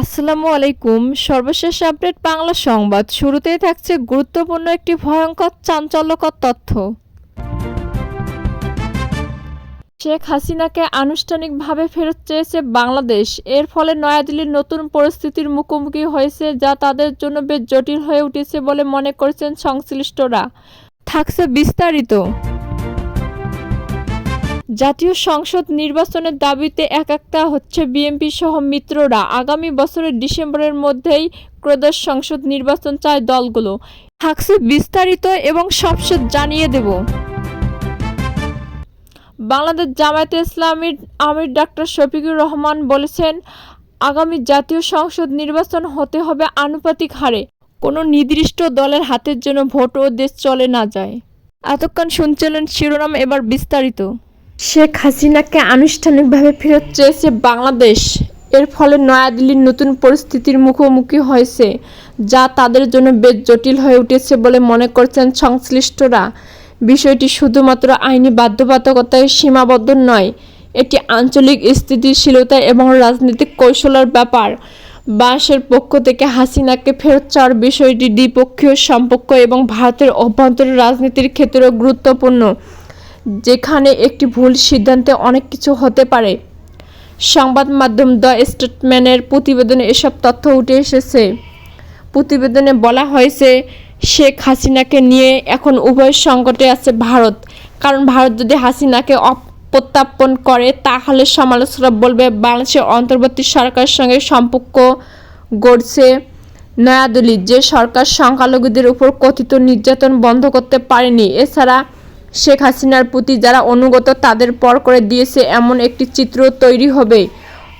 আসসালামু আলাইকুম। সর্বশেষ আপডেট বাংলা সংবাদ। শুরুতেই থাকছে গুরুত্বপূর্ণ একটি ভয়ঙ্কর চাঞ্চল্যকর তথ্য। শেখ হাসিনাকে আনুষ্ঠানিকভাবে ফেরত চেয়েছে বাংলাদেশ। এর ফলে নয়াদিল্লির নতুন পরিস্থিতির মুখোমুখি হয়েছে যা তাদের জন্য বেশ জটিল হয়ে উঠেছে বলে মনে করছেন সংশ্লিষ্টরা। থাকছে বিস্তারিত। জাতীয় সংসদ নির্বাচনের দাবিতে একাত্তা হচ্ছে বিএনপি সহ মিত্ররা। আগামী বছরের ডিসেম্বরের মধ্যেই ত্রয়োদশ সংসদ নির্বাচন চায় দলগুলো। থাকছে বিস্তারিত এবং সবশেষ জানিয়ে দেব। বাংলাদেশ জামায়াতে ইসলামীর আমির ডাক্তার শফিকুর রহমান বলেছেন, আগামী জাতীয় সংসদ নির্বাচন হতে হবে আনুপাতিক হারে। কোনো নির্দিষ্ট দলের হাতের জন্য ভোট ও দেশ চলে না যায়। এতক্ষণ শুনছিলেন শিরোনাম, এবার বিস্তারিত। শেখ হাসিনাকে আনুষ্ঠানিকভাবে ফেরত চেয়েছে বাংলাদেশ। এর ফলে নয়াদিল্লির নতুন পরিস্থিতির মুখোমুখি হয়েছে, যা তাদের জন্য বেশ জটিল হয়ে উঠেছে বলে মনে করছেন সংশ্লিষ্টরা। বিষয়টি শুধুমাত্র আইনি বাধ্যবাধকতায় সীমাবদ্ধ নয়, এটি আঞ্চলিক স্থিতিশীলতা এবং রাজনৈতিক কৌশলের ব্যাপার। বাঁশের পক্ষ থেকে হাসিনাকে ফেরত চাওয়ার বিষয়টি দ্বিপক্ষীয় সম্পর্ক এবং ভারতের অভ্যন্তরীণ রাজনীতির ক্ষেত্রেও গুরুত্বপূর্ণ। যেখানে একটি ভুল সিদ্ধান্তে অনেক কিছু হতে পারে। সংবাদ মাধ্যম দ্য স্টেটম্যানের প্রতিবেদনে এসব তথ্য উঠে এসেছে। প্রতিবেদনে বলা হয়েছে, শেখ হাসিনাকে নিয়ে এখন উভয় সংকটে আছে ভারত। কারণ ভারত যদি হাসিনাকে অপ- প্রত্যাপন করে, তাহলে সমালোচকরা বলবে, বাংলাদেশের অন্তর্বর্তী সরকারের সঙ্গে সম্পর্ক গড়ছে নয়াদিল্লি, যে সরকার সংখ্যালঘুদের উপর কথিত নির্যাতন বন্ধ করতে পারেনি। এছাড়া শেখ হাসিনার প্রতি যারা অনুগত, তাদের পর করে দিয়েছে এমন একটি চিত্র তৈরি হবে।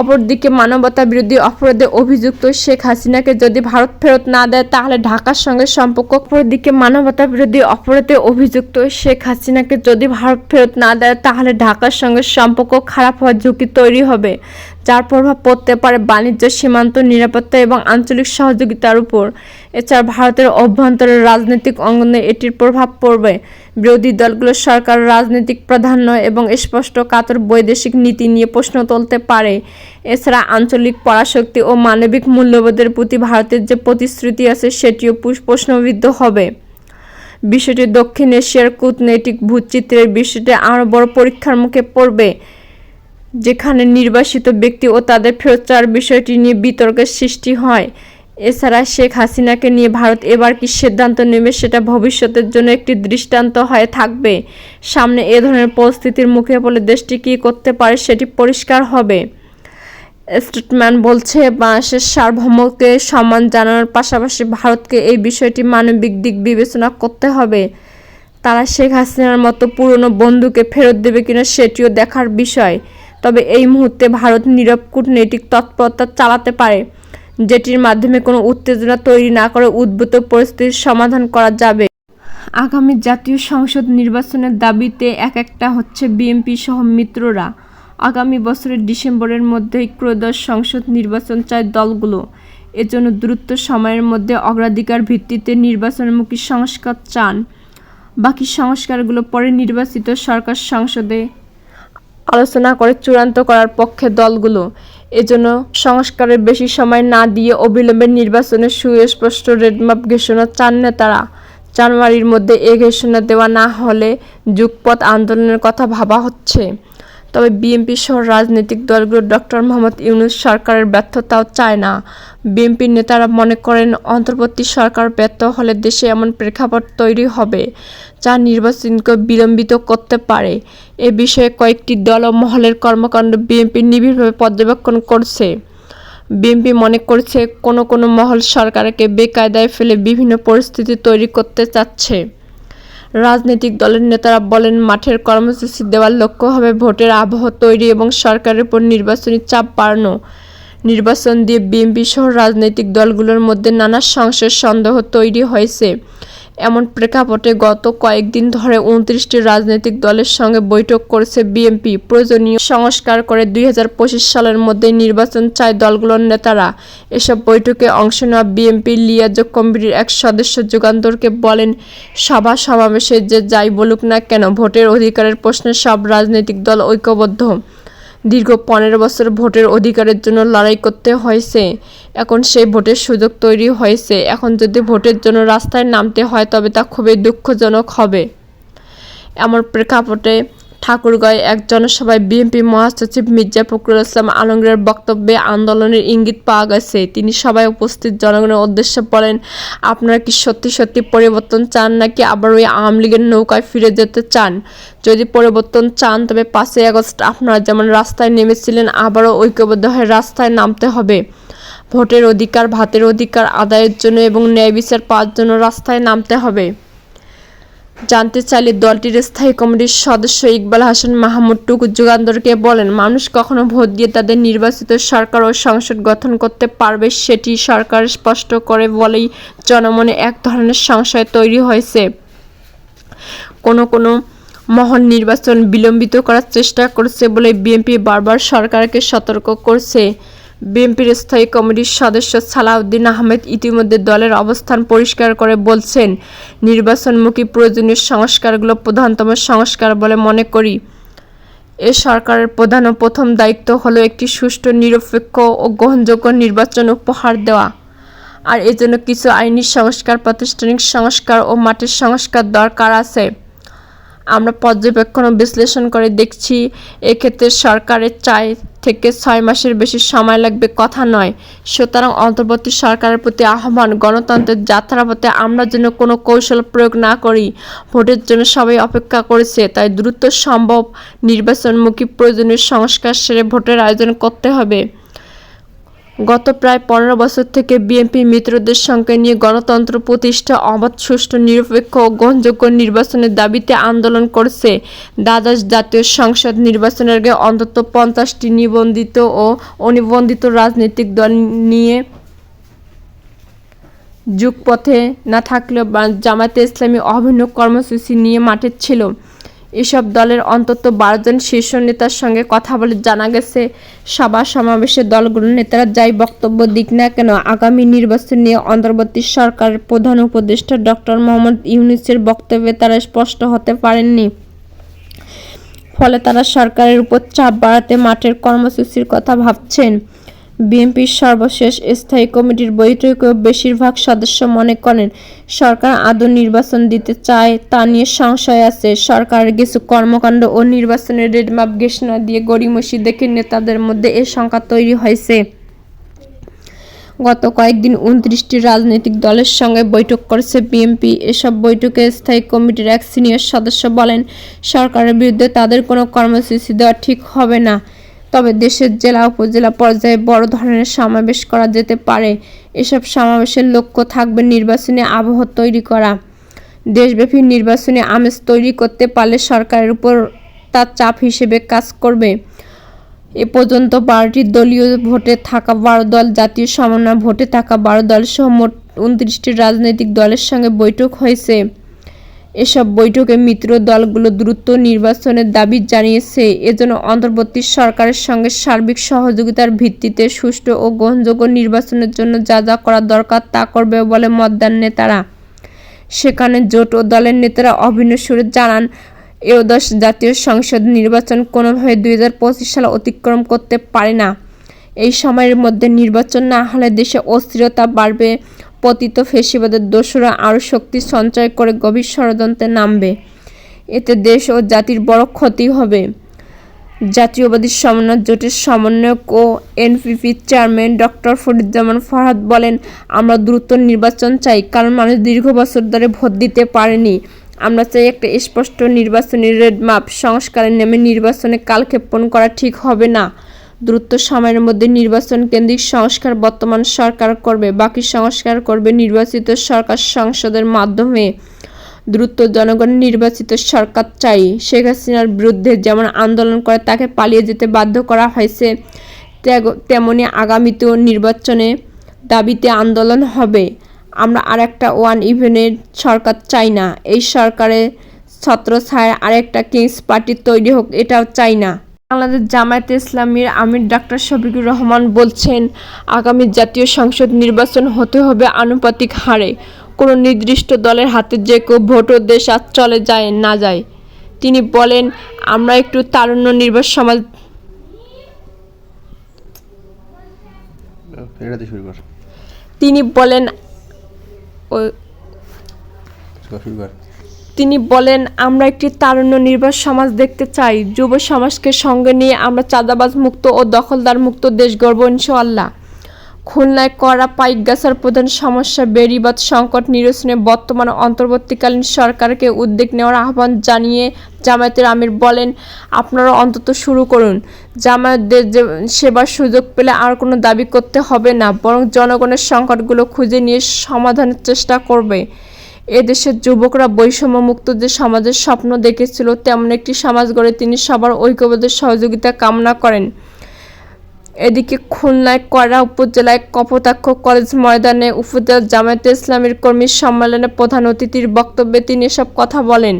অপরদিকে মানবতা বিরোধী অপরাধে অভিযুক্ত শেখ হাসিনাকে যদি ভারত ফেরত না দেয়, তাহলে ঢাকার সঙ্গে সম্পর্ক। অপরদিকে মানবতা বিরোধী অপরাধে অভিযুক্ত শেখ হাসিনাকে যদি ভারত ফেরত না দেয়, তাহলে ঢাকার সঙ্গে সম্পর্ক খারাপ হওয়ার ঝুঁকি তৈরি হবে। যার প্রভাব পড়তে পারে বাণিজ্য, সীমান্ত, নিরাপত্তা এবং আঞ্চলিক সহযোগিতার উপর। এছাড়া ভারতের অভ্যন্তরের রাজনৈতিক অঙ্গনে এটির প্রভাব পড়বে। বিরোধী দলগুলোর সরকার রাজনৈতিক প্রাধান্য এবং স্পষ্ট কাতর বৈদেশিক নীতি নিয়ে প্রশ্ন তুলতে পারে। এছাড়া আঞ্চলিক পরাশক্তি ও মানবিক মূল্যবোধের প্রতি ভারতের যে প্রতিশ্রুতি আছে, সেটিও প্রশ্নবিদ্ধ হবে। বিষয়টি দক্ষিণ এশিয়ার কূটনৈতিক ভূচিত্রের বিষয়টি আরও বড় পরীক্ষার মুখে পড়বে। যেখানে নির্বাসিত ব্যক্তি ও তাদের ফেরত চাওয়ার বিষয়টি নিয়ে বিতর্কের সৃষ্টি হয়। এছাড়া শেখ হাসিনাকে নিয়ে ভারত এবার কি সিদ্ধান্ত নেবে সেটা ভবিষ্যতের জন্য একটি দৃষ্টান্ত হয়ে থাকবে। সামনে এ ধরনের পরিস্থিতির মুখে পড়লে দেশটি কী করতে পারে সেটি পরিষ্কার হবে। স্টেটম্যান বলছে, বাংলাদেশের সার্বভৌমকে সম্মান জানানোর পাশাপাশি ভারতকে এই বিষয়টি মানবিক দিক বিবেচনা করতে হবে। তারা শেখ হাসিনার মতো পুরনো বন্ধুকে ফেরত দেবে কিনা সেটিও দেখার বিষয়। তবে এই মুহূর্তে ভারত নীরব কূটনৈতিক তৎপরতা চালাতে পারে, যেটির মাধ্যমে কোনো উত্তেজনা তৈরি না করে উদ্ভূত পরিস্থিতির সমাধান করা যাবে। আগামী জাতীয় সংসদ নির্বাচনের দাবিতে এক একটা হচ্ছে বিএনপি সহ মিত্ররা। আগামী বছরের ডিসেম্বরের মধ্যেই ত্রয়োদশ সংসদ নির্বাচন চায় দলগুলো। এজন্য দ্রুত সময়ের মধ্যে অগ্রাধিকার ভিত্তিতে নির্বাচনমুখী সংস্কার চান। বাকি সংস্কারগুলো পরে নির্বাচিত সরকার সংসদে আলোচনা করে চূড়ান্ত করার পক্ষে দলগুলো। এজন্য সংস্কারের বেশি সময় না দিয়ে অবিলম্বে নির্বাচনের সুস্পষ্ট রেডমাপ ঘোষণা চান নেতারা। জানুয়ারির মধ্যে এ ঘোষণা দেওয়া না হলে যুগপৎ আন্দোলনের কথা ভাবা হচ্ছে। তবে বিএনপি সহ রাজনৈতিক দলগুলো ডক্টর মোহাম্মদ ইউনুস সরকারের ব্যর্থতাও চায় না। বিএনপির নেতারা মনে করেন, অন্তর্বর্তী সরকার ব্যর্থ হলে দেশে এমন প্রেক্ষাপট তৈরি হবে, যা নির্বাচনকে বিলম্বিত করতে পারে। এ বিষয়ে কয়েকটি দল ও মহলের কর্মকাণ্ড বিএনপি নিবিড়ভাবে পর্যবেক্ষণ করছে। বিএনপি মনে করছে কোনো কোনো মহল সরকারকে বেকায়দায় ফেলে বিভিন্ন পরিস্থিতি তৈরি করতে চাচ্ছে। রাজনৈতিক দলের নেতারা বলেন, মাঠের কর্মসূচি দেওয়ার লক্ষ্য হবে ভোটের আবহ তৈরি এবং সরকারের উপর নির্বাচনী চাপ বাড়ানো। নির্বাচন দিয়ে বিএনপি সহ রাজনৈতিক দলগুলোর মধ্যে নানা সংশয়, সন্দেহ তৈরি হয়েছে। এমন প্রেক্ষাপটে গত কয়েকদিন ধরে উনত্রিশটি রাজনৈতিক দলের সঙ্গে বৈঠক করেছে বিএনপি। প্রয়োজনীয় সংস্কার করে দুই হাজার পঁচিশ সালের মধ্যে নির্বাচন চায় দলগুলোর নেতারা। এসব বৈঠকে অংশ নেওয়া বিএনপির লিয়াজ কমিটির এক সদস্য যুগান্তরকে বলেন, সভা সমাবেশে যে যাই বলুক না কেন, ভোটের অধিকারের প্রশ্নে সব রাজনৈতিক দল ঐক্যবদ্ধ। দীর্ঘ পনেরো বছর ভোটের অধিকারের জন্য লড়াই করতে হয়েছে। এখন সেই ভোটের সুযোগ তৈরি হয়েছে। এখন যদি ভোটের জন্য রাস্তায় নামতে হয়, তবে তা খুবই দুঃখজনক হবে। এমন প্রেক্ষাপটে ঠাকুরগাঁয়ে এক জনসভায় বিএনপি মহাসচিব মির্জা ফখরুল ইসলাম আলমগীরের বক্তব্যে আন্দোলনের ইঙ্গিত পাওয়া গেছে। তিনি সবাই উপস্থিত, জনগণের উদ্দেশ্যে বলেন, আপনারা কি সত্যি সত্যি পরিবর্তন চান নাকি আবার ওই আওয়ামী লীগের নৌকায় ফিরে যেতে চান? যদি পরিবর্তন চান, তবে পাঁচই আগস্ট আপনারা যেমন রাস্তায় নেমেছিলেন, আবারও ঐক্যবদ্ধ হয়ে রাস্তায় নামতে হবে। ভোটের অধিকার, ভাতের অধিকার আদায়ের জন্য এবং ন্যায় বিচার পাওয়ার জন্য রাস্তায় নামতে হবে। জানতে চাইলে দলটির স্থায়ী কমিটির সদস্য ইকবাল হাসান মাহমুদ টুকু যুগান্তরকে বলেন, মানুষ কখনো ভোট দিয়ে তাদের নির্বাচিত সরকার ও সংসদ গঠন করতে পারবে সেটি সরকার স্পষ্ট করে বলেই জনমনে এক ধরনের সংশয় তৈরি হয়েছে। কোনো কোনো মহল নির্বাচন বিলম্বিত করার চেষ্টা করছে বলে বিএনপি বারবার সরকারকে সতর্ক করছে। বিএনপির স্থায়ী কমিটির সদস্য সালাউদ্দিন আহমেদ ইতিমধ্যে দলের অবস্থান পরিষ্কার করে বলছেন, নির্বাচনমুখী প্রয়োজনীয় সংস্কারগুলো প্রধানতম সংস্কার বলে মনে করি। এ সরকারের প্রধান ও প্রথম দায়িত্ব হলো একটি সুষ্ঠু, নিরপেক্ষ ও গ্রহণযোগ্য নির্বাচন উপহার দেওয়া। আর এজন্য কিছু আইনি সংস্কার, প্রাতিষ্ঠানিক সংস্কার ও মাটির সংস্কার দরকার আছে। আমরা পর্যবেক্ষণ ও বিশ্লেষণ করে দেখছি, এক্ষেত্রে সরকারের চার থেকে ছয় মাসের বেশি সময় লাগবে কথা নয়। সুতরাং অন্তর্বর্তী সরকারের প্রতি আহ্বান, গণতন্ত্রের যাত্রাপথে আমরা যেন কোনো কৌশল প্রয়োগ না করি, ভোটের জন্য সবাই অপেক্ষা করেছে, তাই দ্রুত সম্ভব নির্বাচনমুখী প্রয়োজনীয় সংস্কার সেরে ভোটের আয়োজন করতে হবে। গত প্রায় পনেরো বছর থেকে বিএনপি মিত্রদের সঙ্গে নিয়ে গণতন্ত্র প্রতিষ্ঠা, অবাধ, সুষ্ঠু, নিরপেক্ষ ও গ্রহণযোগ্য নির্বাচনের দাবিতে আন্দোলন করছে দ্বাদশ জাতীয় সংসদ নির্বাচনের আগে অন্তত পঞ্চাশটি নিবন্ধিত ও অনিবন্ধিত রাজনৈতিক দল নিয়ে যুগপথে না থাকলেও জামায়াতে ইসলামী অভিন্ন কর্মসূচি নিয়ে মাঠে ছিল। এসব দলের অন্তত বারো জন শীর্ষ নেতার সঙ্গে কথা বলে জানা গেছে, সভা সমাবেশে দলগুলোর নেতারা যাই বক্তব্য দিক না কেন, আগামী নির্বাচন নিয়ে অন্তর্বর্তী সরকারের প্রধান উপদেষ্টা ডক্টর মোহাম্মদ ইউনুসের বক্তব্যে তারা স্পষ্ট হতে পারেননি। ফলে তারা সরকারের উপর চাপ বাড়াতে মাঠের কর্মসূচির কথা ভাবছেন। বিএনপির সর্বশেষ স্থায়ী কমিটির বৈঠকে বেশিরভাগ সদস্য মনে করেন, সরকার আদৌ নির্বাচন দিতে চায় তা নিয়ে সংশয় আছে। সরকারের কিছু কর্মকাণ্ড ও নির্বাচনের রেডমাপ ঘোষণা দিয়ে গড়িমসি দেখে নেতাদের মধ্যে এ শঙ্কা তৈরি হয়েছে। গত কয়েকদিন উনত্রিশটি রাজনৈতিক দলের সঙ্গে বৈঠক করেছে বিএনপি। এসব বৈঠকে স্থায়ী কমিটির এক সিনিয়র সদস্য বলেন, সরকারের বিরুদ্ধে তাদের কোনো কর্মসূচি দেওয়া ঠিক হবে না। তবে দেশের জেলা, উপজেলা পর্যায়ে বড় ধরনের সমাবেশ করা যেতে পারে। এসব সমাবেশের লক্ষ্য থাকবে নির্বাচনী আবহ তৈরি করা। দেশব্যাপী নির্বাচনী আমেজ তৈরি করতে পারলে সরকারের উপর তার চাপ হিসেবে কাজ করবে। এ পর্যন্ত বারোটি দলীয় ভোটে থাকা বারো দল, জাতীয় সমন্বয় ভোটে থাকা বারো দল সহ মোট উনত্রিশটি রাজনৈতিক দলের সঙ্গে বৈঠক হয়েছে। এসব বৈঠকে মিত্র দলগুলো দ্রুত নির্বাচনের দাবি জানিয়েছে। এজন্য অন্তর্বর্তী সরকারের সঙ্গে সার্বিক সহযোগিতার ভিত্তিতে সুষ্ঠু ও গ্রহণযোগ্য নির্বাচনের জন্য যা যা করা দরকার তা করবে বলে মত দেন নেতারা। সেখানে জোট ও দলের নেতারা অভিন্ন সুরে জানান এওদশ জাতীয় সংসদ নির্বাচন কোনোভাবে দুই হাজার পঁচিশ সাল অতিক্রম করতে পারে না। এই সময়ের মধ্যে নির্বাচন না হলে দেশে অস্থিরতা বাড়বে। পতিত ফেসিবাদের দোষরা আরও শক্তি সঞ্চয় করে গভীর ষড়যন্ত্রে নামবে। এতে দেশ ও জাতির বড় ক্ষতি হবে। জাতীয়বাদী সমন্বয়, জোটের সমন্বয়ক ও এনপিপির চেয়ারম্যান ডক্টর ফরিদুজ্জামান ফরহাদ বলেন, আমরা দ্রুত নির্বাচন চাই, কারণ মানুষ দীর্ঘ বছর ধরে ভোট দিতে পারেনি। আমরা চাই একটা স্পষ্ট নির্বাচনী রেডমাপ সংস্কারের নেমে নির্বাচনে কালক্ষেপণ করা ঠিক হবে না। দ্রুত সময়ের মধ্যে নির্বাচন কেন্দ্রিক সংস্কার বর্তমান সরকার করবে, বাকি সংস্কার করবে নির্বাচিত সরকার সংসদের মাধ্যমে। দ্রুত জনগণ নির্বাচিত সরকার চাই, শেখ হাসিনার বিরুদ্ধে যেমন আন্দোলন করে তাকে পালিয়ে যেতে বাধ্য করা হয়েছে তেমনি আগামীতেও নির্বাচনে দাবিতে আন্দোলন হবে। আমরা আর একটা ওয়ান ইভেনের সরকার চাই না, এই সরকারের ছত্র ছায় আরেকটা কিংস পার্টি তৈরি হোক, এটাও চাই না। বাংলাদেশ জামায়াত ইসলামীর আমির ডাক্তার শফিকুর রহমান বলছেন আগামী জাতীয় সংসদ নির্বাচন হতে হবে আনুপাতিক হারে। কোনো নির্দিষ্ট দলের হাতে যে কেউ ও দেশ আজ চলে যায় না যায়। তিনি বলেন আমরা একটু তারুণ্য নির্ভর সমাজ তিনি বলেন তিনি বলেন, আমরা একটি তারুণ্য নির্ভর সমাজ দেখতে চাই। যুব সমাজকে সঙ্গে নিয়ে আমরা চাঁদাবাজ মুক্ত ও দখলদার মুক্ত দেশ গর্ব ইনশাআল্লাহ। খুলনায় করা পাইক গাছার প্রধান সমস্যা বেড়িবাদ সংকট নিরসনে বর্তমান অন্তর্বর্তীকালীন সরকারকে উদ্যোগ নেওয়ার আহ্বান জানিয়ে জামায়াতের আমির বলেন, আপনারা অন্তত শুরু করুন। জামায়াতদের যে সেবার সুযোগ পেলে আর কোনো দাবি করতে হবে না, বরং জনগণের সংকটগুলো খুঁজে নিয়ে সমাধানের চেষ্টা করবে। এদেশের যুবকরা বৈষম্যমুক্ত যে সমাজের স্বপ্ন দেখেছিল, তেমন একটি সমাজ গড়ে তিনি সবার ঐক্যবদ্ধ সহযোগিতা কামনা করেন। এদিকে খুলনায় কড়া উপজেলায় কপোতাক্ষ কলেজ ময়দানে উপজেলা জামায়াতে ইসলামের কর্মী সম্মেলনে প্রধান অতিথির বক্তব্যে তিনি এসব কথা বলেন।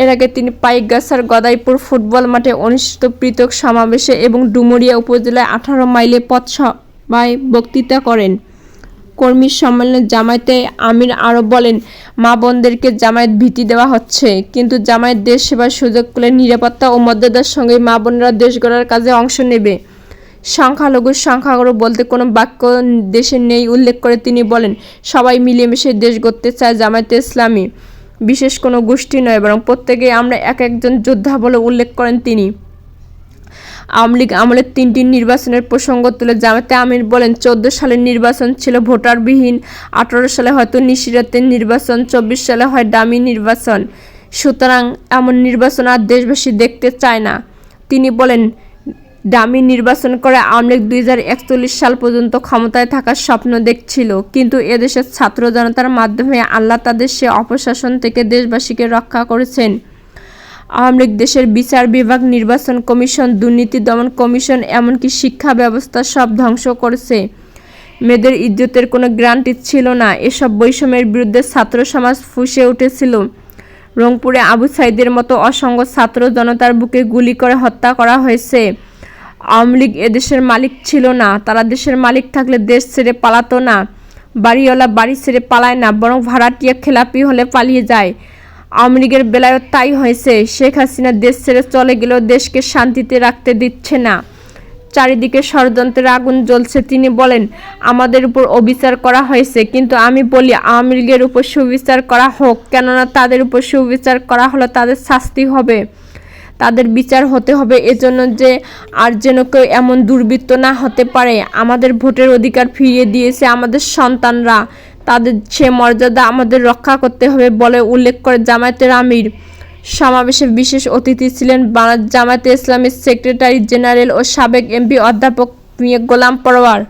এর আগে তিনি পাইকগাছার গদাইপুর ফুটবল মাঠে অনুষ্ঠিত পৃথক সমাবেশে এবং ডুমুরিয়া উপজেলায় আঠারো মাইলে পথসভায় বক্তৃতা করেন। কর্মী সম্মেলনে জামায়াতে আমির আরও বলেন, মা বোনদেরকে জামায়াত ভীতি দেওয়া হচ্ছে, কিন্তু জামায়াত দেশ সেবার সুযোগ পেলে নিরাপত্তা ও মর্যাদার সঙ্গে মা বোনরা দেশ গড়ার কাজে অংশ নেবে। সংখ্যালঘু সংখ্যাগুরু বলতে কোনো বাক্য দেশে নেই উল্লেখ করে তিনি বলেন, সবাই মিলেমিশে দেশ গড়তে চায় জামায়াতে ইসলামী। বিশেষ কোনো গোষ্ঠী নয়, বরং প্রত্যেকেই আমরা এক একজন যোদ্ধা বলে উল্লেখ করেন তিনি। আওয়ামী লীগ আমলের তিনটি নির্বাচনের প্রসঙ্গ তুলে জামাতে আমির বলেন, চোদ্দ সালের নির্বাচন ছিল ভোটারবিহীন, আঠারো সালে হয়তো নিশিরাতের নির্বাচন, চব্বিশ সালে হয় দামি নির্বাচন। সুতরাং এমন নির্বাচন আর দেশবাসী দেখতে চায় না। তিনি বলেন, দামি নির্বাচন করে আওয়ামী লীগ দুই হাজার একচল্লিশ সাল পর্যন্ত ক্ষমতায় থাকার স্বপ্ন দেখছিল, কিন্তু এদেশের ছাত্র জনতার মাধ্যমে আল্লাহ তাদের সে অপশাসন থেকে দেশবাসীকে রক্ষা করেছেন। আওয়ামী লীগ দেশের বিচার বিভাগ, নির্বাচন কমিশন, দুর্নীতি দমন কমিশন, এমনকি শিক্ষা ব্যবস্থা সব ধ্বংস করেছে। মেয়েদের ইজ্জতের কোনো গ্রান্টি ছিল না। এসব বৈষম্যের বিরুদ্ধে ছাত্র সমাজ ফুঁসে উঠেছিল। রংপুরে আবু সাইদের মতো অসংখ্য ছাত্র জনতার বুকে গুলি করে হত্যা করা হয়েছে। আওয়ামী লীগ এদেশের মালিক ছিল না। তারা দেশের মালিক থাকলে দেশ ছেড়ে পালাতো না। বাড়িওয়ালা বাড়ি ছেড়ে পালায় না, বরং ভাড়াটিয়া খেলাপি হলে পালিয়ে যায়। আওয়ামী লীগের বেলায়ও তাই হয়েছে। শেখ হাসিনা দেশ ছেড়ে চলে গেলেও দেশকে শান্তিতে রাখতে দিচ্ছে না। চারিদিকে ষড়যন্ত্রের আগুন জ্বলছে, তিনি বলেন, আমাদের উপর অবিচার করা হয়েছে, কিন্তু আমি বলি, আওয়ামী লীগের উপর সুবিচার করা হোক, কেননা তাদের উপর সুবিচার করা হলে তাদের শাস্তি হবে। তাদের বিচার হতে হবে, এজন্য যে আর যেন কেউ এমন দুর্বৃত্ত না হতে পারে। আমাদের ভোটের অধিকার ফিরিয়ে দিয়েছে আমাদের সন্তানরা। তাদের সে মর্যাদা আমাদের রক্ষা করতে হবে বলে উল্লেখ করে জামায়াতের আমির। সমাবেশে বিশেষ অতিথি ছিলেন জামায়াতে ইসলামের সেক্রেটারি জেনারেল ও সাবেক এমপি অধ্যাপক গোলাম পরোয়ার।